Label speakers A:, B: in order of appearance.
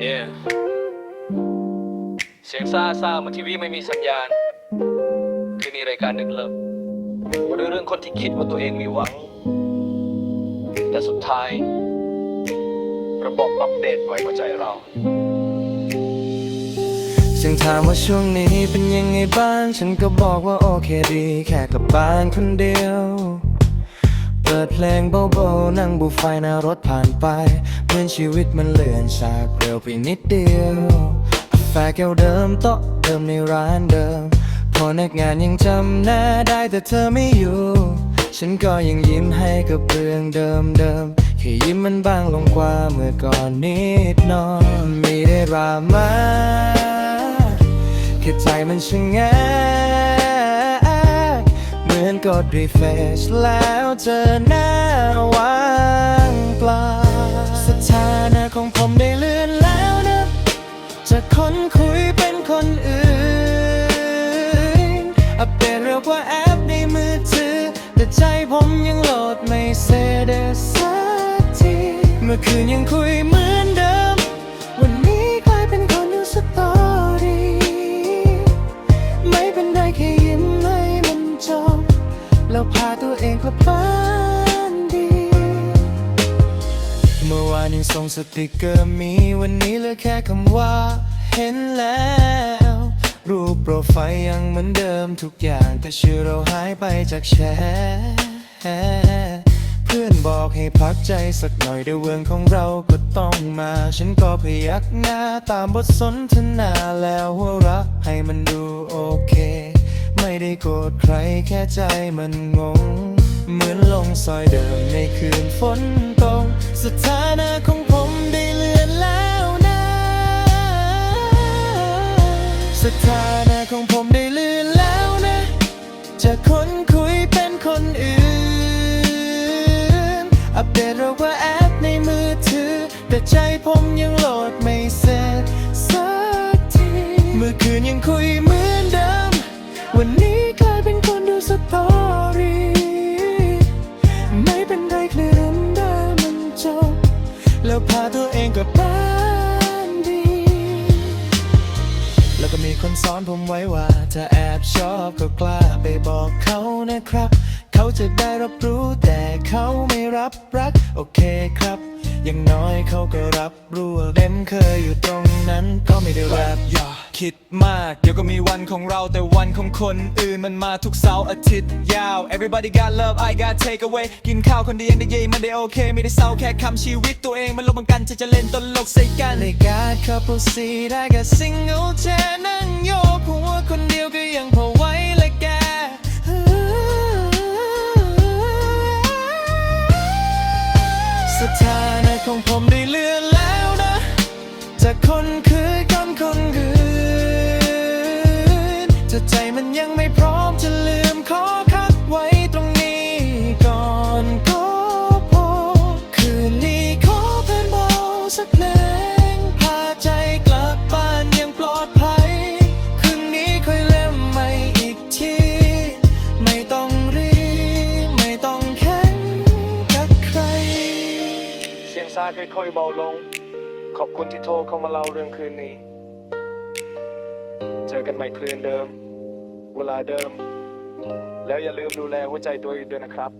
A: Yeah เสียงซ่าซ่าเหมันทีวีไม่มีสัญญาณ คือนี่รายการหนึ่งเลิฟเรื่องเรื่องคนที่คิดว่าตัวเองมีหวัง แต่สุดท้าย ระบบอัปเดตไว้หัวใจเรา
B: จึงถามว่าช่วงนี้เป็นยังไงบ้าง ฉันก็บอกว่าโอเคดี แค่กลับบ้านคนเดียว เปิดเพลงเบาๆนั่งบูไฟหน้ารถผ่านไป เหมือนชีวิตมันเลื่อนฉากเร็วไปนิดเดียวกาแฟแก้วเดิมโต๊ะเดิมในร้านเดิมพนักงานยังจำหน้าได้แต่เธอไม่อยู่ ฉันก็ยังยิ้มให้กับเรื่องเดิมเดิมแค่ยิ้มมันบางลงกว่าเมื่อก่อนนิดหน่อยม่ได้รามาแค่ใจมันชะงักเหมือนกด refresh แล้วเจอหน้าว่างเปล่า ว่าแอปในมือถือ แต่ใจผมยังโหลดไม่เสร็จสักที เมื่อคืนยังคุยเหมือนเดิม วันนี้กลายเป็นคนดูสตอรี่ไม่เป็นไรแค่ยิ้มให้มันจบแล้วพาตัวเองกลับบ้านดี เมื่อวานยังส่งสติกเกอร์มี วันนี้เหลือแค่คำว่าเห็นแล้ว รูปโปรไฟล์ยังเหมือนเดิมทุกอย่าง แต่ชื่อเราหายไปจากแชร์เพื่อนบอกให้พักใจสักหน่อยเดี๋ยวเวงของเราก็ต้องมา ฉันก็พยักหน้าตามบทสนทนาแล้วหัวราะให้มันดูโอเค ไม่ได้โกรธใครแค่ใจมันงง เหมือนลงซอยเดิมในคืนฝนตกสถาน อัปเดตเราว่าแอปในมือถือ แต่ใจผมยังโหลดไม่เสร็จสักทีเมื่อคืนยังคุยเหมือนเดิม วันนี้กลายเป็นคนดูสตอรี่ไม่เป็นไรคลื่นเดิมมันจบแล้วพาตัวเองกลับบ้านดี แล้วก็มีคนสอนผมไว้ว่า ถ้าแอบชอบก็กล้าไปบอกเขานะครับ เขาจะได้รับรู้แต่เขาไม่รับรัก โอเคครับ อย่างน้อยเขาก็รับรู้ว่าเล่มเคยอยู่ตรงนั้นก็ไม่ได้แรป
C: อย่าคิดมาก เดี๋ยวก็มีวันของเราแต่วันของคนอื่นมันมาทุกเสาร์อาทิตย์ยาว everybody got love I got take away กินข้าวคนเดียวยังได้เย่มันได้โอเค ไม่ได้เศร้าแค่คำชีวิตตัวเองมันลงเหมือนกันจะจะเล่นตลกใส่กัน
B: ในการ couple C ได้กับ single แค่นั่งโยกหัวคนเดียวก็ ของผมได้เลือนแล้วนะ จากคนคือคนคนคือ
A: ซาค่อยๆเบาลง ขอบคุณที่โทรเข้ามาเล่าเรื่องคืนนี้ เจอกันใหม่คืนเดิม เวลาเดิม แล้วอย่าลืมดูแลหัวใจตัวเองด้วยนะครับ